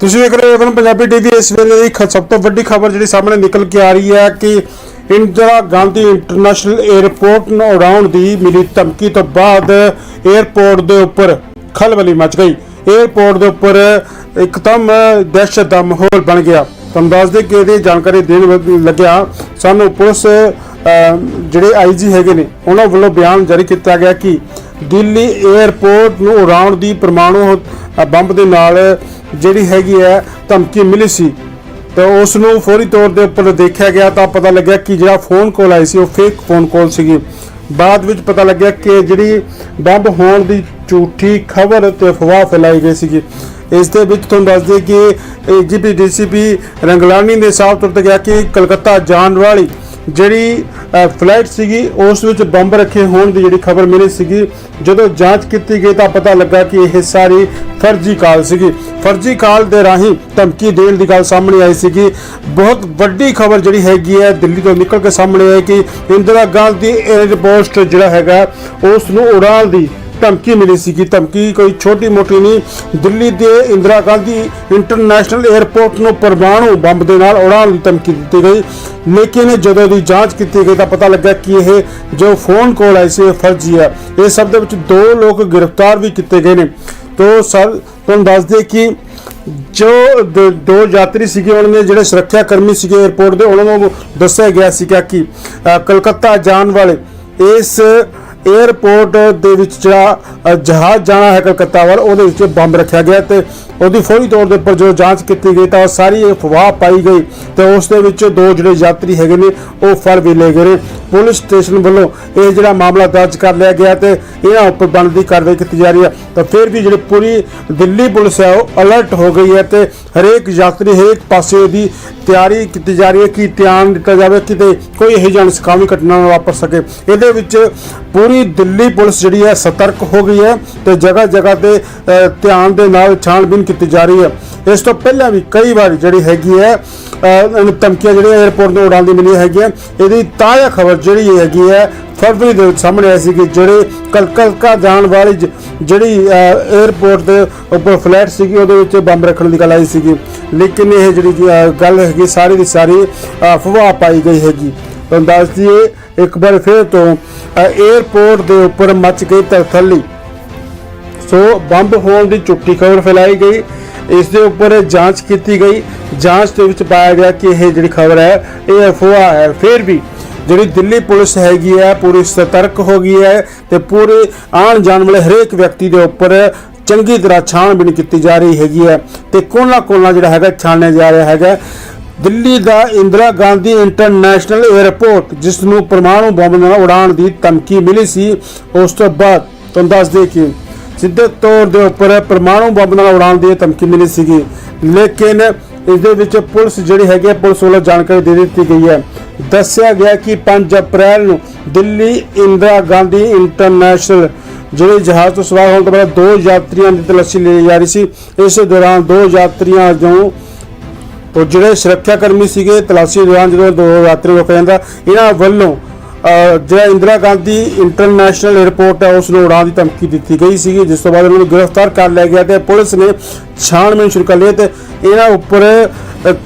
ਤੁਸੀਂ ਵੇਖ ਰਹੇ ਹੋ ਅਗਨ ਪੰਜਾਬੀ ਟੀਵੀ, ਇਸ ਵੇਲੇ ਦੀ ਸਭ ਤੋਂ ਵੱਡੀ ਖਬਰ ਜਿਹੜੀ ਸਾਹਮਣੇ ਨਿਕਲ ਕੇ ਆ ਰਹੀ ਹੈ ਕਿ ਇੰਦਰਾ ਗਾਂਧੀ ਇੰਟਰਨੈਸ਼ਨਲ 에ਅਰਪੋਰਟ ਨੂੰ ਉਡਾਉਣ ਦੀ ਮਿਲੀ ਧਮਕੀ ਤੋਂ ਬਾਅਦ 에ਅਰਪੋਰਟ ਦੇ ਉੱਪਰ ਖਲਬਲੀ ਮਚ ਗਈ। 에ਅਰਪੋਰਟ ਦੇ ਉੱਪਰ ਇੱਕਦਮ ਦਹਿਸ਼ਤ ਦਾ ਮਾਹੌਲ ਬਣ ਗਿਆ। ਤੁਹਾਨੂੰ ਦੱਸ ਦੇ ਕਿ ਇਹਦੀ ਜਾਣਕਾਰੀ ਦੇਣ ਲੱਗਿਆ, ਸਾਨੂੰ ਪੁਲਿਸ ਜਿਹੜੇ ਆਈਜੀ ਹੈਗੇ ਨੇ, ਉਹਨਾਂ ਵੱਲੋਂ ਬਿਆਨ ਜਾਰੀ ਕੀਤਾ ਗਿਆ ਕਿ ਦਿੱਲੀ 에ਅਰਪੋਰਟ ਨੂੰ ਉਡਾਉਣ ਦੀ ਪਰਮਾਣੂ ਬੰਬ ਦੇ ਨਾਲ ਜਿਹੜੀ ਹੈਗੀ ਹੈ ਧਮਕੀ ਮਿਲੀ ਸੀ। ਤਾਂ ਉਸ ਨੂੰ ਫੌਰੀ ਤੌਰ ਦੇ ਉੱਪਰ ਦੇਖਿਆ ਗਿਆ ਤਾਂ ਪਤਾ ਲੱਗਿਆ ਕਿ ਜਿਹੜਾ ਫੋਨ ਕਾਲ ਆਈ ਸੀ ਉਹ ਫੇਕ ਫੋਨ ਕਾਲ ਸੀਗੀ। ਬਾਅਦ ਵਿੱਚ ਪਤਾ ਲੱਗਿਆ ਕਿ ਜਿਹੜੀ ਬੰਬ ਹੋਣ ਦੀ ਝੂਠੀ ਖਬਰ ਤੇ ਅਫਵਾਹ ਫੈਲਾਈ ਗਈ ਸੀਗੀ। ਇਸ ਦੇ ਵਿੱਚ ਤੁਹਾਨੂੰ ਦੱਸ ਦਈਏ ਕਿ ਏਜੀਪੀ ਡੀਸੀਪੀ ਰੰਗਲਾਨੀ ਨੇ ਸਾਫ਼ ਤੌਰ ਤੇ ਕਿਹਾ ਕਿ ਕਲਕੱਤਾ ਜਾਣ ਵਾਲੀ ਜਿਹੜੀ ਫਲਾਈਟ ਸੀਗੀ, ਉਸ ਵਿੱਚ ਬੰਬ ਰੱਖੇ ਹੋਣ ਦੀ ਜਿਹੜੀ ਖਬਰ ਮਿਲੀ ਸੀਗੀ, ਜਦੋਂ ਜਾਂਚ ਕੀਤੀ ਗਈ ਤਾਂ ਪਤਾ ਲੱਗਾ ਕਿ ਇਹ ਸਾਰੀ ਫਰਜ਼ੀ ਕਾਲ ਸੀਗੀ। ਫਰਜ਼ੀ ਕਾਲ ਦੇ ਰਾਹੀਂ ਧਮਕੀ ਦੇਣ ਦੀ ਗੱਲ ਸਾਹਮਣੇ ਆਈ ਸੀਗੀ। ਬਹੁਤ ਵੱਡੀ ਖਬਰ ਜਿਹੜੀ ਹੈਗੀ ਹੈ, ਦਿੱਲੀ ਤੋਂ ਨਿਕਲ ਕੇ ਸਾਹਮਣੇ ਆਈ ਕਿ ਇੰਦਰਾ ਗਾਂਧੀ 에ਅਰਪੋਰਟ ਜਿਹੜਾ ਹੈਗਾ, ਉਸ ਨੂੰ ਉਡਾਣ ਦੀ ਧਮਕੀ ਮਿਲੀ ਸੀ ਕਿ ਧਮਕੀ ਕੋਈ ਛੋਟੀ ਮੋਟੀ ਨਹੀਂ। ਦਿੱਲੀ ਦੇ ਇੰਦਰਾ ਗਾਂਧੀ ਇੰਟਰਨੈਸ਼ਨਲ 에ਅਰਪੋਰਟ ਨੂੰ ਪਰਮਾਣੂ ਬੰਬ ਦੇ ਨਾਲ ਉਡਾਉਣ ਦੀ ਧਮਕੀ ਦਿੱਤੀ ਗਈ। ਲੇਕਿਨ ਜਦੋਂ ਦੀ ਜਾਂਚ ਕੀਤੀ ਗਈ ਤਾਂ ਪਤਾ ਲੱਗਾ ਕਿ ਇਹ ਜੋ ਫੋਨ ਕਾਲ ਆਈ ਸੀ, ਇਹ ਫਰਜ਼ੀ ਹੈ ਇਹ ਸਭ ਦੇ ਵਿੱਚ ਦੋ ਲੋਕ ਗ੍ਰਿਫਤਾਰ ਵੀ ਕੀਤੇ ਗਏ ਨੇ। ਤੋ ਸਰ, ਤੁਹਾਨੂੰ ਦੱਸ ਦੇ ਕਿ ਜੋ ਦ- ਦੋ ਯਾਤਰੀ ਸੀਗੇ, ਉਹਨਾਂ ਨੇ ਜਿਹੜੇ ਸੁਰੱਖਿਆ ਕਰਮੀ ਸੀਗੇ 에ਅਰਪੋਰਟ ਦੇ, ਉਹਨਾਂ ਨੂੰ ਦੱਸਿਆ ਗਿਆ ਸੀਗਾ ਕਿ ਕਲਕੱਤਾ ਜਾਣ ਵਾਲੇ ਇਸ 에ਅਰਪੋਰਟ ਦੇ ਵਿੱਚ ਜਿਹੜਾ ਜਹਾਜ਼ ਜਾਣਾ ਹੈ ਕਲਕੱਤਾ ਵੱਲ, ਉਹਦੇ ਵਿੱਚ ਬੰਬ ਰੱਖਿਆ ਗਿਆ ਤੇ ਉਹਦੀ ਫੌਰੀ ਤੌਰ ਦੇ ਉੱਪਰ ਜਦੋਂ ਜਾਂਚ ਕੀਤੀ ਗਈ ਤਾਂ ਉਹ ਸਾਰੀ ਅਫਵਾਹ ਪਾਈ ਗਈ ਤੇ ਉਸ ਦੇ ਵਿੱਚ ਦੋ ਜਿਹੜੇ ਯਾਤਰੀ ਹੈਗੇ ਨੇ, ਉਹ ਫੜ ਵੀ ਲਏ ਗਏ ਨੇ। ਪੁਲਿਸ ਸਟੇਸ਼ਨ ਵੱਲੋਂ ਇਹ ਜਿਹੜਾ ਮਾਮਲਾ ਦਰਜ ਕਰ ਲਿਆ ਗਿਆ ਤੇ ਇਹਨਾਂ ਉੱਪਰ ਬਣਦੀ ਕਾਰਵਾਈ ਕੀਤੀ ਜਾ ਰਹੀ ਹੈ। ਤਾਂ ਫਿਰ ਵੀ ਜਿਹੜੀ ਪੂਰੀ ਦਿੱਲੀ ਪੁਲਿਸ ਹੈ, ਉਹ ਅਲਰਟ ਹੋ ਗਈ ਹੈ ਤੇ ਹਰੇਕ ਯਾਤਰੀ ਹਰੇਕ ਪਾਸੇ ਦੀ ਤਿਆਰੀ ਕੀਤੀ ਜਾ ਰਹੀ ਹੈ ਕਿ ਧਿਆਨ ਦਿੱਤਾ ਜਾਵੇ ਕਿਤੇ ਕੋਈ ਇਹੋ ਜਿਹੀ ਅਣਸਕਾਮੀ ਘਟਨਾ ਨਾ ਵਾਪਰ ਸਕੇ। ਇਹਦੇ ਵਿੱਚ ਪੂਰੀ ਦਿੱਲੀ ਪੁਲਿਸ ਜਿਹੜੀ ਹੈ, ਸਤਰਕ ਹੋ ਗਈ ਹੈ ਤੇ ਜਗ੍ਹਾ ਜਗ੍ਹਾ ਤੇ ਧਿਆਨ ਦੇ ਨਾਲ ਛਾਣਬੀਨ ਕੀਤੀ ਜਾ ਰਹੀ ਹੈ। ਇਸ ਤੋਂ ਪਹਿਲਾਂ ਵੀ ਕਈ ਵਾਰ ਜਿਹੜੀ ਹੈਗੀ ਹੈ ਧਮਕੀਆਂ ਜਿਹੜੀਆਂ 에ਅਰਪੋਰਟ ਤੋਂ ਉਡਾਉਣ ਦੀ ਮਿਲੀਆਂ ਹੈਗੀਆਂ, ਇਹਦੀ ਤਾਜ਼ਾ ਖਬਰ ਜਿਹੜੀ ਹੈਗੀ ਹੈ, ਫਰਵਰੀ ਦੇ ਵਿੱਚ ਸਾਹਮਣੇ ਆਈ ਸੀ ਕਿ ਜਿਹੜੇ ਕਲਕੱਤਾ ਜਾਣ ਵਾਲੀ ਜਿਹੜੀ 에ਅਰਪੋਰਟ ਦੇ ਉੱਪਰ ਫਲੈਟ ਸੀਗੀ, ਉਹਦੇ ਵਿੱਚ ਬੰਬ ਰੱਖਣ ਦੀ ਗੱਲ ਆਈ ਸੀਗੀ। ਲੇਕਿਨ ਇਹ ਜਿਹੜੀ ਗੱਲ ਹੈਗੀ, ਸਾਰੀ ਦੀ ਸਾਰੀ ਅਫਵਾਹ ਪਾਈ ਗਈ ਹੈਗੀ। ਤੁਹਾਨੂੰ ਦੱਸ ਦਈਏ, ਇੱਕ ਵਾਰ ਫਿਰ ਤੋਂ 에ਅਰਪੋਰਟ ਦੇ ਉੱਪਰ ਮੱਚ ਗਈ ਤਰਥੱਲੀ ਸੋ, ਬੰਬ ਹੋਣ ਦੀ ਝੂਠੀ ਖਬਰ ਫੈਲਾਈ ਗਈ। ਇਸ ਦੇ ਉੱਪਰ ਜਾਂਚ ਕੀਤੀ ਗਈ। ਜਾਂਚ ਦੇ ਵਿੱਚ ਪਾਇਆ ਗਿਆ ਕਿ ਇਹ ਜਿਹੜੀ ਖਬਰ ਹੈ, ਇਹ ਅਫਵਾਹ ਹੈ। ਫਿਰ ਵੀ ਜਿਹੜੀ ਦਿੱਲੀ ਪੁਲਿਸ ਹੈਗੀ ਹੈ, ਪੂਰੀ ਸਤਰਕ ਹੋ ਗਈ ਹੈ ਤੇ ਪੂਰੇ ਆਉਣ ਜਾਣ ਵਾਲੇ ਹਰੇਕ ਵਿਅਕਤੀ ਦੇ ਉੱਪਰ ਚੰਗੀ ਤਰ੍ਹਾਂ ਛਾਣਬੀਣ ਕੀਤੀ ਜਾ ਰਹੀ ਹੈਗੀ ਹੈ ਤੇ ਕੋਨਾ ਕੋਨਾ ਜਿਹੜਾ ਹੈਗਾ ਛਾਣਿਆ ਜਾ ਰਿਹਾ ਹੈਗਾ। ਦਿੱਲੀ ਦਾ ਇੰਦਰਾ ਗਾਂਧੀ ਇੰਟਰਨੈਸ਼ਨਲ 에ਅਰਪੋਰਟ ਜਿਸ ਨੂੰ ਪਰਮਾਣੂ ਬੰਬ ਨਾਲ ਉਡਾਉਣ ਦੀ ਧਮਕੀ ਮਿਲੀ ਸੀ, ਉਸ ਤੋਂ ਬਾਅਦ ਤੁਹਾਨੂੰ ਦੱਸ ਦੇ ਕਿ ਸਿੱਧੇ ਤੌਰ ਦੇ ਉੱਪਰ ਪਰਮਾਣੂ ਬੰਬ ਨਾਲ ਉਡਾਉਣ ਦੀ ਧਮਕੀ ਮਿਲੀ ਸੀਗੀ। ਲੇਕਿਨ ਇਸ ਦੇ ਵਿੱਚ ਪੁਲਿਸ ਜਿਹੜੀ ਹੈਗੀ ਹੈ, ਪੁਲਿਸ ਵੱਲੋਂ ਜਾਣਕਾਰੀ ਦੇ ਦਿੱਤੀ ਗਈ ਹੈ। ਦੱਸਿਆ ਗਿਆ ਕਿ 5 ਅਪ੍ਰੈਲ ਨੂੰ ਦਿੱਲੀ ਇੰਦਰਾ ਗਾਂਧੀ ਇੰਟਰਨੈਸ਼ਨਲ ਜਿਹੜੇ ਜਹਾਜ਼ ਤੋਂ ਸਵਾਰ ਹੋਣ ਤੋਂ ਬਾਅਦ ਦੋ ਯਾਤਰੀਆਂ ਦੀ ਤਲਾਸ਼ੀ ਲਈ ਜਾ ਰਹੀ ਸੀ। ਇਸ ਦੌਰਾਨ ਦੋ ਯਾਤਰੀਆਂ ਜੋ ਜਿਹੜੇ ਸੁਰੱਖਿਆ ਕਰਮੀ ਸੀਗੇ ਤਲਾਸ਼ੀ ਦੌਰਾਨ ਜਦੋਂ ਦੋ ਯਾਤਰੀ ਰੋਕਿਆ ਜਾਂਦਾ ਇਹਨਾਂ ਵੱਲੋਂ ਜਿਹੜਾ ਇੰਦਰਾ ਗਾਂਧੀ ਇੰਟਰਨੈਸ਼ਨਲ 에ਅਰਪੋਰਟ ਹੈ ਉਸ ਨੂੰ ਉਡਾਉਣ ਦੀ ਧਮਕੀ ਦਿੱਤੀ ਗਈ ਸੀਗੀ, ਜਿਸ ਤੋਂ ਬਾਅਦ ਉਹਨਾਂ ਨੂੰ ਗ੍ਰਿਫਤਾਰ ਕਰ ਲਿਆ ਗਿਆ ਤੇ ਪੁਲਿਸ ਨੇ ਛਾਣਬੀਨ ਸ਼ੁਰੂ ਕਰ ਲਈ ਤੇ ਇਹਨਾਂ ਉੱਪਰ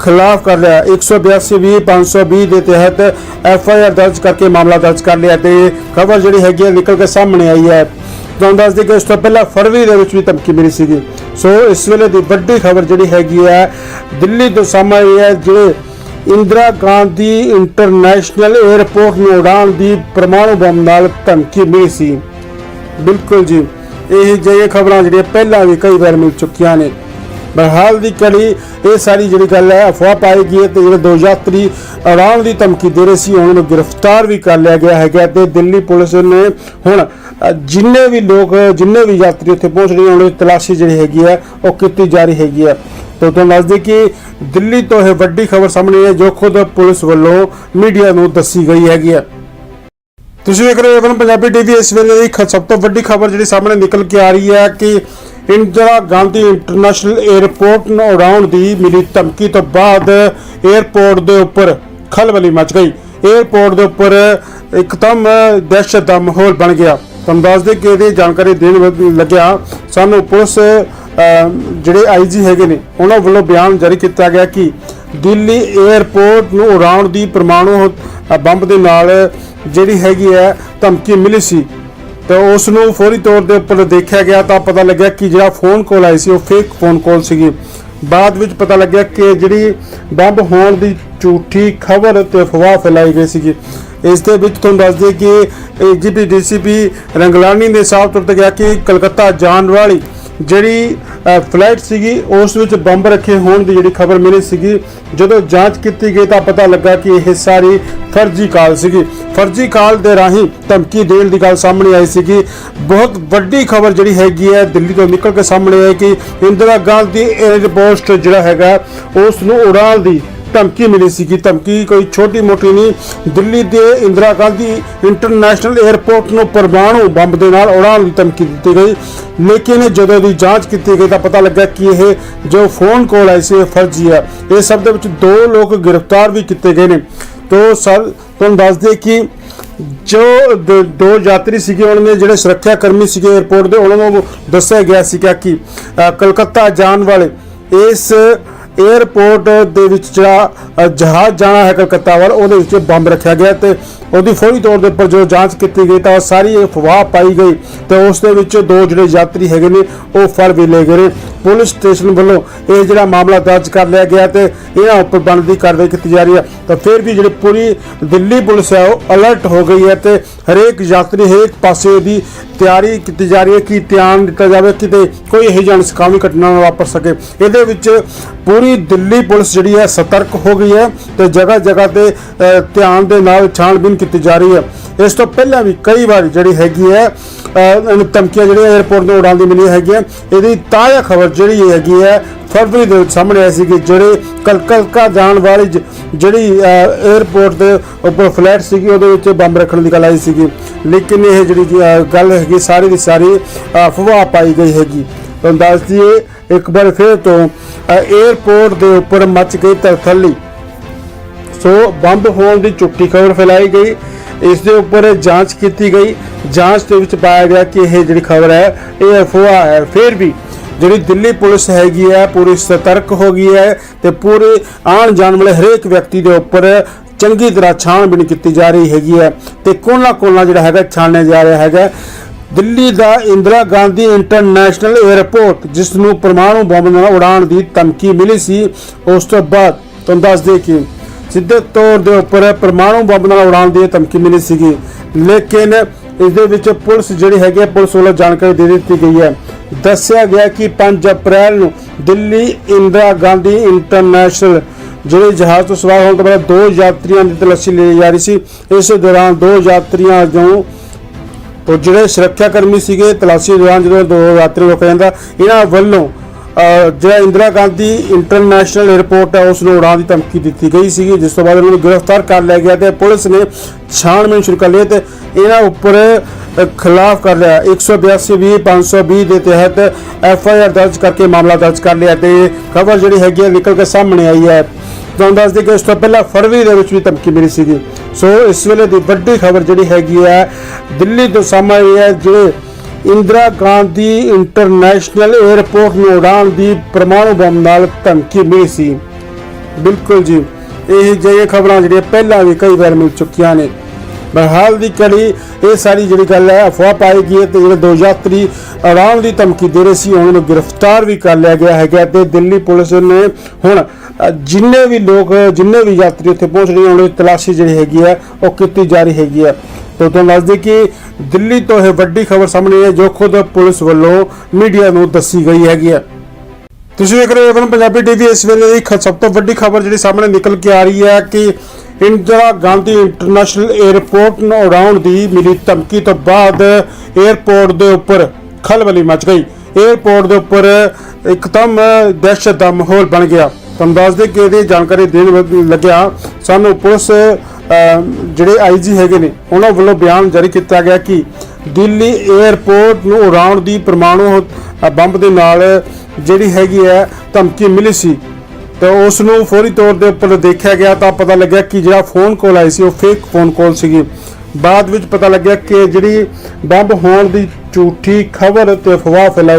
ਖਿਲਾਫ ਕਰ ਲਿਆ। 182 20 520 ਦੇ ਤਹਿਤ ਐਫ ਆਈ ਆਰ ਦਰਜ ਕਰਕੇ ਮਾਮਲਾ ਦਰਜ ਕਰ ਲਿਆ ਤੇ ਖਬਰ ਜਿਹੜੀ ਹੈਗੀ ਹੈ, ਨਿਕਲ ਕੇ ਸਾਹਮਣੇ ਆਈ ਹੈ। ਤੁਹਾਨੂੰ ਦੱਸ ਦਈਏ ਕਿ ਉਸ ਤੋਂ ਪਹਿਲਾਂ ਫਰਵਰੀ ਦੇ ਵਿੱਚ ਵੀ ਧਮਕੀ ਮਿਲੀ ਸੀਗੀ। ਸੋ ਇਸ ਵੇਲੇ ਦੀ ਵੱਡੀ ਖਬਰ ਜਿਹੜੀ ਹੈਗੀ ਹੈ, ਦਿੱਲੀ ਤੋਂ ਸਾਹਮਣੇ ਆਈ ਹੈ, ਜਿਹੜੇ ਇੰਦਰਾ ਗਾਂਧੀ ਇੰਟਰਨੈਸ਼ਨਲ 에ਅਰਪੋਰਟ ਨੂੰ ਉਡਾਉਣ ਦੀ ਪਰਮਾਣੂ ਬੰਬ ਨਾਲ ਧਮਕੀ ਮਿਲੀ ਸੀ। ਬਿਲਕੁਲ ਜੀ, ਇਹ ਜਿਹੜੀਆਂ ਖਬਰਾਂ ਜਿਹੜੀਆਂ ਪਹਿਲਾਂ ਵੀ ਕਈ ਵਾਰ ਮਿਲ ਚੁੱਕੀਆਂ ਨੇ। ਬਰਹਾਲ ਦੀ ਕੜੀ, ਇਹ ਸਾਰੀ ਜਿਹੜੀ ਗੱਲ ਹੈ, ਅਫਵਾਹ ਪਾਈ ਗਈ ਹੈ ਤੇ ਜਿਹੜੇ ਦੋ ਯਾਤਰੀ ਆਰਾਮ ਦੀ ਧਮਕੀ ਦੇ ਰਹੇ ਸੀ, ਉਹਨਾਂ ਨੂੰ ਗ੍ਰਿਫਤਾਰ ਵੀ ਕਰ ਲਿਆ ਗਿਆ ਹੈਗਾ ਤੇ ਦਿੱਲੀ ਪੁਲਿਸ ਨੇ ਹੁਣ ਜਿੰਨੇ ਵੀ ਲੋਕ, ਜਿੰਨੇ ਵੀ ਯਾਤਰੀ ਉੱਥੇ ਪਹੁੰਚ ਰਹੇ ਉਹਨਾਂ ਦੀ ਤਲਾਸ਼ੀ ਜਿਹੜੀ ਹੈਗੀ ਹੈ, ਉਹ ਕੀਤੀ ਜਾ ਰਹੀ ਹੈਗੀ ਹੈ। ਤੋਂ ਤੁਹਾਨੂੰ ਦੱਸ ਦੇ ਕਿ ਦਿੱਲੀ ਤੋਂ ਇਹ ਵੱਡੀ ਖਬਰ ਸਾਹਮਣੇ ਹੈ, ਜੋ ਖੁਦ ਪੁਲਿਸ ਵੱਲੋਂ ਮੀਡੀਆ ਨੂੰ ਦੱਸੀ ਗਈ ਹੈਗੀ ਹੈ। ਤੁਸੀਂ ਵੇਖ ਰਹੇ ਹੋ ਏਵਨ ਪੰਜਾਬੀ ਟੀਵੀ, ਇਸ ਵੇਲੇ ਦੀ ਖ- ਸਭ ਤੋਂ ਵੱਡੀ ਖਬਰ ਜਿਹੜੀ ਸਾਹਮਣੇ ਨਿਕਲ ਕੇ ਆ ਰਹੀ ਹੈ ਕਿ ਇੰਦਰਾ ਗਾਂਧੀ ਇੰਟਰਨੈਸ਼ਨਲ 에ਅਰਪੋਰਟ ਨੂੰ ਉਡਾਉਣ ਦੀ ਮਿਲੀ ਧਮਕੀ ਤੋਂ ਬਾਅਦ 에ਅਰਪੋਰਟ ਦੇ ਉੱਪਰ ਖਲਬਲੀ ਮਚ ਗਈ। 에ਅਰਪੋਰਟ ਦੇ ਉੱਪਰ ਇੱਕਦਮ ਦਹਿਸ਼ਤ ਦਾ ਮਾਹੌਲ ਬਣ ਗਿਆ। ਤੁਹਾਨੂੰ ਦੱਸ ਦੇ ਕਿ ਇਹਦੀ ਜਾਣਕਾਰੀ ਦੇਣ ਲੱਗਿਆ, ਸਾਨੂੰ ਪੁਲਿਸ ਜਿਹੜੇ ਆਈਜੀ ਹੈਗੇ ਨੇ, ਉਹਨਾਂ ਵੱਲੋਂ ਬਿਆਨ ਜਾਰੀ ਕੀਤਾ ਗਿਆ ਕਿ ਦਿੱਲੀ 에ਅਰਪੋਰਟ ਨੂੰ ਉਡਾਉਣ ਦੀ ਪਰਮਾਣੂ ਬੰਬ ਦੇ ਨਾਲ ਜਿਹੜੀ ਹੈਗੀ ਹੈ, ਧਮਕੀ ਮਿਲੀ ਸੀ। ਤਾਂ ਉਸ ਨੂੰ ਫੌਰੀ ਤੌਰ ਦੇ ਉੱਪਰ ਦੇਖਿਆ ਗਿਆ ਤਾਂ ਪਤਾ ਲੱਗਿਆ ਕਿ ਜਿਹੜਾ ਫੋਨ ਕਾਲ ਆਈ ਸੀ ਉਹ ਫੇਕ ਫੋਨ ਕਾਲ ਸੀਗੀ। ਬਾਅਦ ਵਿੱਚ ਪਤਾ ਲੱਗਿਆ ਕਿ ਜਿਹੜੀ ਬੰਬ ਹੋਣ ਦੀ ਝੂਠੀ ਖਬਰ ਤੇ ਅਫਵਾਹ ਫੈਲਾਈ ਗਈ ਸੀਗੀ। ਇਸ ਦੇ ਵਿੱਚ ਤੁਹਾਨੂੰ ਦੱਸ ਦਈਏ ਕਿ ਏਜੀਪੀ ਡੀਸੀਪੀ ਰੰਗਲਾਨੀ ਨੇ ਸਾਫ਼ ਤੌਰ ਤੇ ਕਿਹਾ ਕਿ ਕਲਕੱਤਾ ਜਾਣ ਵਾਲੀ ਜਿਹੜੀ ਫਲਾਈਟ ਸੀਗੀ, ਉਸ ਵਿੱਚ ਬੰਬ ਰੱਖੇ ਹੋਣ ਦੀ ਜਿਹੜੀ ਖਬਰ ਮਿਲੀ ਸੀਗੀ। ਜਦੋਂ ਜਾਂਚ ਕੀਤੀ ਗਈ ਤਾਂ ਪਤਾ ਲੱਗਾ ਕਿ ਇਹ ਸਾਰੀ ਫਰਜ਼ੀ ਕਾਲ ਸੀਗੀ। ਫਰਜ਼ੀ ਕਾਲ ਦੇ ਰਾਹੀਂ ਧਮਕੀ ਦੇਣ ਦੀ ਗੱਲ ਸਾਹਮਣੇ ਆਈ ਸੀਗੀ। ਬਹੁਤ ਵੱਡੀ ਖਬਰ ਜਿਹੜੀ ਹੈਗੀ ਹੈ, ਦਿੱਲੀ ਤੋਂ ਨਿਕਲ ਕੇ ਸਾਹਮਣੇ ਆਈ ਕਿ ਇੰਦਰਾ ਗਾਂਧੀ 에ਅਰਪੋਰਟ ਜਿਹੜਾ ਹੈਗਾ, ਉਸ ਨੂੰ ਉਡਾਣ ਦੀ ਧਮਕੀ ਮਿਲੀ ਸੀਗੀ। ਧਮਕੀ ਕੋਈ ਛੋਟੀ ਮੋਟੀ ਨਹੀਂ। ਦਿੱਲੀ ਦੇ ਇੰਦਰਾ ਗਾਂਧੀ ਇੰਟਰਨੈਸ਼ਨਲ 에ਅਰਪੋਰਟ ਨੂੰ ਪਰਮਾਣੂ ਬੰਬ ਦੇ ਨਾਲ ਉਡਾਉਣ ਦੀ ਧਮਕੀ ਦਿੱਤੀ ਗਈ। ਲੇਕਿਨ ਜਦੋਂ ਦੀ ਜਾਂਚ ਕੀਤੀ ਗਈ ਤਾਂ ਪਤਾ ਲੱਗਾ ਕਿ ਇਹ ਜੋ ਫੋਨ ਕਾਲ ਆਈ ਸੀ, ਇਹ ਫਰਜ਼ੀ ਹੈ। ਇਹ ਸਭ ਦੇ ਵਿੱਚ ਦੋ ਲੋਕ ਗ੍ਰਿਫਤਾਰ ਵੀ ਕੀਤੇ ਗਏ ਨੇ। ਤੋ ਸਰ, ਤੁਹਾਨੂੰ ਦੱਸ ਦੇ ਕਿ ਜੋ ਦ- ਦੋ ਯਾਤਰੀ ਸੀਗੇ, ਉਹਨਾਂ ਨੇ ਜਿਹੜੇ ਸੁਰੱਖਿਆ ਕਰਮੀ ਸੀਗੇ 에ਅਰਪੋਰਟ ਦੇ, ਉਹਨਾਂ ਨੂੰ ਦੱਸਿਆ ਗਿਆ ਸੀਗਾ ਕਿ ਕਲਕੱਤਾ ਜਾਣ ਵਾਲੇ ਇਸ 에ਅਰਪੋਰਟ ਦੇ ਵਿੱਚ ਜਿਹੜਾ ਜਹਾਜ਼ ਜਾਣਾ ਹੈ ਕਲਕੱਤਾ ਵੱਲ, ਉਹਦੇ ਵਿੱਚ ਬੰਬ ਰੱਖਿਆ ਗਿਆ ਤੇ ਉਹਦੀ ਫੌਰੀ ਤੌਰ ਦੇ ਉੱਪਰ ਜਦੋਂ ਜਾਂਚ ਕੀਤੀ ਗਈ ਤਾਂ ਉਹ ਸਾਰੀ ਅਫਵਾਹ ਪਾਈ ਗਈ ਤੇ ਉਸ ਦੇ ਵਿੱਚ ਦੋ ਜਿਹੜੇ ਯਾਤਰੀ ਹੈਗੇ ਨੇ, ਉਹ ਫੜ ਵੀ ਲਏ ਗਏ ਨੇ। ਪੁਲਿਸ ਸਟੇਸ਼ਨ ਵੱਲੋਂ ਇਹ ਜਿਹੜਾ ਮਾਮਲਾ ਦਰਜ ਕਰ ਲਿਆ ਗਿਆ ਤੇ ਇਹਨਾਂ ਉੱਪਰ ਬਣਦੀ ਕਾਰਵਾਈ ਕੀਤੀ ਜਾ ਰਹੀ ਹੈ। ਤਾਂ ਫਿਰ ਵੀ ਜਿਹੜੀ ਪੂਰੀ ਦਿੱਲੀ ਪੁਲਿਸ ਹੈ, ਉਹ ਅਲਰਟ ਹੋ ਗਈ ਹੈ ਤੇ ਹਰੇਕ ਯਾਤਰੀ ਹਰੇਕ ਪਾਸੇ ਦੀ ਤਿਆਰੀ ਕੀਤੀ ਜਾ ਰਹੀ ਹੈ ਕਿ ਧਿਆਨ ਦਿੱਤਾ ਜਾਵੇ ਕਿਤੇ ਕੋਈ ਇਹੋ ਜਿਹੀ ਅਣਸਕਾਮੀ ਘਟਨਾ ਨਾ ਵਾਪਰ ਸਕੇ। ਇਹਦੇ ਵਿੱਚ ਪੂਰੀ ਦਿੱਲੀ ਪੁਲਿਸ ਜਿਹੜੀ ਹੈ, ਸਤਰਕ ਹੋ ਗਈ ਹੈ ਤੇ ਜਗ੍ਹਾ ਜਗ੍ਹਾ ਤੇ ਧਿਆਨ ਦੇ ਨਾਲ ਛਾਣਬੀਨ ਕੀਤੀ ਜਾ ਰਹੀ ਹੈ। ਇਸ ਤੋਂ ਪਹਿਲਾਂ ਵੀ ਕਈ ਵਾਰ ਜਿਹੜੀ ਹੈਗੀ ਹੈ ਧਮਕੀਆਂ ਜਿਹੜੀਆਂ 에어ਪੋਰਟ ਤੋਂ ਉਡਾਉਣ ਦੀ ਮਿਲੀ ਹੈਗੀ ਹੈ ਇਹਦੀ ਤਾਜ਼ਾ ਖਬਰ ਜਿਹੜੀ ਹੈਗੀ ਹੈ, ਫਰਵਰੀ ਦੇ ਵਿੱਚ ਸਾਹਮਣੇ ਆਈ ਸੀ ਕਿ ਜਿਹੜੇ ਕਲਕਲਕਾ ਜਾਣ ਵਾਲੀ ਜਿਹੜੀ 에어ਪੋਰਟ ਦੇ ਉੱਪਰ ਫਲੈਟ ਸੀਗੀ, ਉਹਦੇ ਵਿੱਚ ਬੰਬ ਰੱਖਣ ਦੀ ਗੱਲ ਆਈ ਸੀਗੀ। ਲੇਕਿਨ ਇਹ ਜਿਹੜੀ ਗੱਲ ਹੈਗੀ, ਸਾਰੀ ਦੀ ਸਾਰੀ ਅਫਵਾਹ ਪਾਈ ਗਈ ਹੈਗੀ। ਤੁਹਾਨੂੰ ਦੱਸ ਦਈਏ, ਇੱਕ ਵਾਰ ਫਿਰ ਤੋਂ 에어ਪੋਰਟ ਦੇ ਉੱਪਰ ਮੱਚ ਗਈ ਤਰਥੱਲੀ ਸੋ ਬੰਬ ਹੋਣ ਦੀ ਝੂਠੀ ਖਬਰ ਫੈਲਾਈ ਗਈ। ਇਸ ਦੇ ਉੱਪਰ ਜਾਂਚ ਕੀਤੀ ਗਈ। ਜਾਂਚ ਦੇ ਵਿੱਚ ਪਾਇਆ ਗਿਆ ਕਿ ਇਹ ਜਿਹੜੀ ਖਬਰ ਹੈ, ਇਹ ਅਫਵਾਹ ਹੈ। ਫਿਰ ਵੀ ਜਿਹੜੀ ਦਿੱਲੀ ਪੁਲਿਸ ਹੈਗੀ ਹੈ, ਪੂਰੀ ਸਤਰਕ ਹੋ ਗਈ ਹੈ ਤੇ ਪੂਰੇ ਆਉਣ ਜਾਣ ਵਾਲੇ ਹਰੇਕ ਵਿਅਕਤੀ ਦੇ ਉੱਪਰ ਚੰਗੀ ਤਰ੍ਹਾਂ ਛਾਣਬੀਣ ਕੀਤੀ ਜਾ ਰਹੀ ਹੈਗੀ ਹੈ ਤੇ ਕੋਲਾ ਕੋਲਾ ਜਿਹੜਾ ਹੈਗਾ ਛਾਣਿਆ ਜਾ ਰਿਹਾ ਹੈਗਾ। ਦਿੱਲੀ ਦਾ ਇੰਦਰਾ ਗਾਂਧੀ ਇੰਟਰਨੈਸ਼ਨਲ 에ਅਰਪੋਰਟ ਜਿਸ ਨੂੰ ਪਰਮਾਣੂ ਬੰਬ ਨਾਲ ਉਡਾਉਣ ਦੀ ਧਮਕੀ ਮਿਲੀ ਸੀ, ਉਸ ਤੋਂ ਬਾਅਦ ਤੁਹਾਨੂੰ ਦੱਸ ਦੇ ਕਿ ਸਿੱਧੇ ਤੌਰ ਦੇ ਉੱਪਰ ਪਰਮਾਣੂ ਬੰਬ ਨਾਲ ਉਡਾਉਣ ਦੀ ਧਮਕੀ ਮਿਲੀ ਸੀਗੀ। ਲੇਕਿਨ ਇਸ ਦੇ ਵਿੱਚ ਪੁਲਿਸ ਜਿਹੜੀ ਹੈਗੀ ਹੈ, ਪੁਲਿਸ ਵੱਲੋਂ ਜਾਣਕਾਰੀ ਦੇ ਦਿੱਤੀ ਗਈ ਹੈ। ਦੱਸਿਆ ਗਿਆ ਕਿ 5 ਅਪ੍ਰੈਲ ਨੂੰ ਦਿੱਲੀ ਇੰਦਰਾ ਗਾਂਧੀ ਇੰਟਰਨੈਸ਼ਨਲ ਜਿਹੜੇ ਜਹਾਜ਼ ਤੋਂ ਸਵਾਰ ਹੋਣ ਤੋਂ ਬਾਅਦ ਦੋ ਯਾਤਰੀਆਂ ਦੀ ਤਲਾਸ਼ੀ ਲਈ ਜਾ ਰਹੀ ਸੀ। ਇਸ ਦੌਰਾਨ ਦੋ ਯਾਤਰੀਆਂ ਜੋ ਜਿਹੜੇ ਸੁਰੱਖਿਆ ਕਰਮੀ ਸੀਗੇ ਤਲਾਸ਼ੀ ਦੌਰਾਨ ਜਦੋਂ ਦੋ ਯਾਤਰੀ ਰੋਕਿਆ ਜਾਂਦਾ ਇਹਨਾਂ ਵੱਲੋਂ ਜਿਹੜਾ ਇੰਦਰਾ ਗਾਂਧੀ ਇੰਟਰਨੈਸ਼ਨਲ 에ਅਰਪੋਰਟ ਹੈ, ਉਸ ਨੂੰ ਉਡਾਉਣ ਦੀ ਧਮਕੀ ਦਿੱਤੀ ਗਈ ਸੀਗੀ, ਜਿਸ ਤੋਂ ਬਾਅਦ ਉਹਨਾਂ ਨੂੰ ਗ੍ਰਿਫਤਾਰ ਕਰ ਲਿਆ ਗਿਆ ਤੇ ਪੁਲਿਸ ਨੇ ਛਾਣਬੀਨ ਸ਼ੁਰੂ ਕਰ ਲਈ ਤੇ ਇਹਨਾਂ ਉੱਪਰ ਖਿਲਾਫ ਕਰ ਲਿਆ। 182 20 520 ਦੇ ਤਹਿਤ ਐਫ ਆਈ ਆਰ ਦਰਜ ਕਰਕੇ ਮਾਮਲਾ ਦਰਜ ਕਰ ਲਿਆ ਤੇ ਖਬਰ ਜਿਹੜੀ ਹੈਗੀ ਹੈ ਨਿਕਲ ਕੇ ਸਾਹਮਣੇ ਆਈ ਹੈ। ਤੁਹਾਨੂੰ ਦੱਸ ਦੇ ਕਿ ਇਸ ਤੋਂ ਪਹਿਲਾਂ ਫਰਵਰੀ ਦੇ ਵਿੱਚ ਵੀ ਧਮਕੀ ਮਿਲੀ ਸੀਗੀ। ਸੋ ਇਸ ਵੇਲੇ ਦੀ ਵੱਡੀ ਖਬਰ ਜਿਹੜੀ ਹੈਗੀ ਹੈ ਦਿੱਲੀ ਤੋਂ ਸਾਹਮਣੇ ਆਈ ਹੈ, ਜਿਹੜੇ ਇੰਦਰਾ ਗਾਂਧੀ ਇੰਟਰਨੈਸ਼ਨਲ 에ਅਰਪੋਰਟ ਨੂੰ ਉਡਾਣ ਦੀ ਪਰਮਾਣੂ ਬੰਬ ਨਾਲ ਧਮਕੀ ਮਿਲੀ ਸੀ। ਬਿਲਕੁਲ ਜੀ, ਇਹ ਜਿਹੜੀਆਂ ਖਬਰਾਂ ਜਿਹੜੀਆਂ ਪਹਿਲਾਂ ਵੀ ਕਈ ਵਾਰ ਮਿਲ ਚੁੱਕੀਆਂ ਨੇ। ਬਹਰਹਾਲ ਦੀ ਕੜੀ, ਇਹ ਸਾਰੀ ਜਿਹੜੀ ਗੱਲ ਹੈ, ਅਫਵਾਹ ਪਾਈ ਗਈ ਹੈ ਤੇ ਜਿਹੜੇ ਦੋ ਯਾਤਰੀ ਆਰਾਮ ਦੀ ਧਮਕੀ ਦੇ ਰਹੇ ਸੀ, ਉਹਨਾਂ ਨੂੰ ਗ੍ਰਿਫਤਾਰ ਵੀ ਕਰ ਲਿਆ ਗਿਆ ਹੈਗਾ ਤੇ ਦਿੱਲੀ ਪੁਲਿਸ ਨੇ ਹੁਣ ਜਿੰਨੇ ਵੀ ਲੋਕ, ਜਿੰਨੇ ਵੀ ਯਾਤਰੀ ਉੱਥੇ ਪਹੁੰਚ ਰਹੇ, ਉਹਨਾਂ ਦੀ ਤਲਾਸ਼ੀ ਜਿਹੜੀ ਹੈਗੀ ਹੈ, ਉਹ ਕੀਤੀ ਜਾ ਰਹੀ ਹੈਗੀ ਹੈ। ਤੇ ਤੁਹਾਨੂੰ ਦੱਸ ਕਿ ਦਿੱਲੀ ਤੋਂ ਇਹ ਵੱਡੀ ਖਬਰ ਸਾਹਮਣੇ ਹੈ, ਜੋ ਖੁਦ ਪੁਲਿਸ ਵੱਲੋਂ ਮੀਡੀਆ ਨੂੰ ਦੱਸੀ ਗਈ ਹੈਗੀ ਹੈ। ਤੁਸੀਂ ਵੇਖ ਰਹੇ ਹੋ ਏਵਨ ਪੰਜਾਬੀ ਟੀਵੀ, ਇਸ ਵੇਲੇ ਦੀ ਖ- ਸਭ ਤੋਂ ਵੱਡੀ ਖਬਰ ਜਿਹੜੀ ਸਾਹਮਣੇ ਨਿਕਲ ਕੇ ਆ ਰਹੀ ਹੈ ਕਿ ਇੰਦਰਾ ਗਾਂਧੀ ਇੰਟਰਨੈਸ਼ਨਲ 에ਅਰਪੋਰਟ ਨੂੰ ਉਡਾਉਣ ਦੀ ਮਿਲੀ ਧਮਕੀ ਤੋਂ ਬਾਅਦ 에ਅਰਪੋਰਟ ਦੇ ਉੱਪਰ ਖਲਬਲੀ ਮਚ ਗਈ। 에ਅਰਪੋਰਟ ਦੇ ਉੱਪਰ ਇੱਕਦਮ ਦਹਿਸ਼ਤ ਦਾ ਮਾਹੌਲ ਬਣ ਗਿਆ। ਤੁਹਾਨੂੰ ਦੱਸ ਦੇ ਕਿ ਇਹਦੀ ਜਾਣਕਾਰੀ ਦੇਣ ਲੱਗਿਆ, ਸਾਨੂੰ ਪੁਲਿਸ ਜਿਹੜੇ ਆਈਜੀ ਹੈਗੇ ਨੇ, ਉਹਨਾਂ ਵੱਲੋਂ ਬਿਆਨ ਜਾਰੀ ਕੀਤਾ ਗਿਆ ਕਿ ਦਿੱਲੀ 에ਅਰਪੋਰਟ ਨੂੰ ਉਡਾਉਣ ਦੀ ਪਰਮਾਣੂ ਬੰਬ ਦੇ ਨਾਲ ਜਿਹੜੀ ਹੈਗੀ ਹੈ ਧਮਕੀ ਮਿਲੀ ਸੀ। ਤਾਂ ਉਸ ਨੂੰ ਫੌਰੀ ਤੌਰ ਦੇ ਉੱਪਰ ਦੇਖਿਆ ਗਿਆ ਤਾਂ ਪਤਾ ਲੱਗਿਆ ਕਿ ਜਿਹੜਾ ਫੋਨ ਕਾਲ ਆਈ ਸੀ ਉਹ ਫੇਕ ਫੋਨ ਕਾਲ ਸੀਗੀ। ਬਾਅਦ ਵਿੱਚ ਪਤਾ ਲੱਗਿਆ ਕਿ ਜਿਹੜੀ ਬੰਬ ਹੋਣ ਦੀ ਝੂਠੀ ਖਬਰ ਤੇ ਅਫਵਾਹ ਫੈਲਾਈ